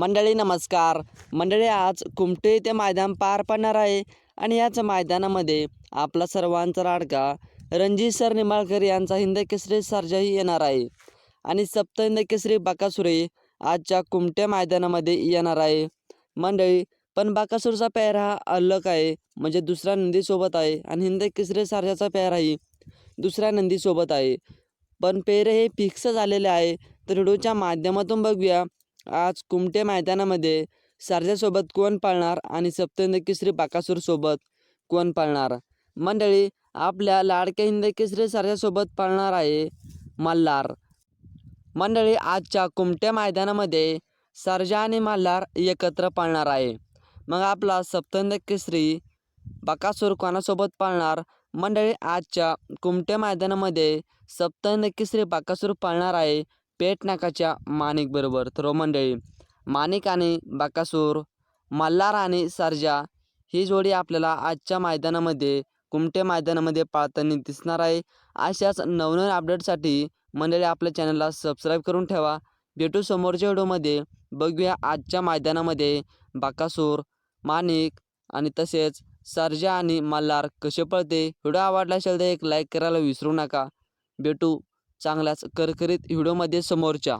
मंडळी नमस्कार. मंडळी आज कुमटे येथे मैदान पार पडणार आहे आणि याच मैदानामध्ये आपला सर्वांचा लाडका रणजित सर निंबाळकर यांचा हिंद केसरी सर्जाही येणार आहे आणि सप्त हिंद केसरी बाकासुरे आजच्या कुमटे मैदानामध्ये येणार आहे. मंडळी पण बाकासूरचा पेहर हा अलग आहे. म्हणजे दुसऱ्या नंदीसोबत आहे आणि हिंद केसरी सर्जाचा पेहराही दुसऱ्या नंदीसोबत आहे. पण पेहरे हे फिक्स झालेले आहे. तर व्हिडिओच्या माध्यमातून बघूया. आज कुमटे मैदानामध्ये सर्जासोबत कोण पाळणार आणि सप्तहिंद केसरी बाकासूरसोबत कोण पाळणार? मंडळी आपल्या लाडक्या हिंद केसरी सर्जासोबत पाळणार आहे मल्हार. मंडळी आजच्या कुमट्या मैदानामध्ये सरजा आणि मल्हार एकत्र पाळणार आहे. मग आपला सप्तहिंद केसरी बकासूर कोणासोबत पाळणार? मंडळी आजच्या कुमट्या मैदानामध्ये सप्तंद केसरी बाकासूर पाळणार आहे पेट नाकाच्या तर हो मंडळी माणिक आणि बाकासूर मल्हार आणि सारजा ही जोडी आपल्याला आजच्या मैदानामध्ये कुमटे मैदानामध्ये पाळताना दिसणार आहे. अशाच नवनवीन अपडेटसाठी मंडळी आपल्या चॅनलला सबस्क्राईब करून ठेवा. भेटू समोरच्या व्हिडिओमध्ये. बघूया आजच्या मैदानामध्ये बाकासूर माणिक आणि तसेच सर्जा आणि मल्हार कसे पळते. व्हिडिओ आवडला असेल तर एक लाईक करायला विसरू नका. भेटू चांगल्याच करकरीत व्हिडिओमध्ये समोरच्या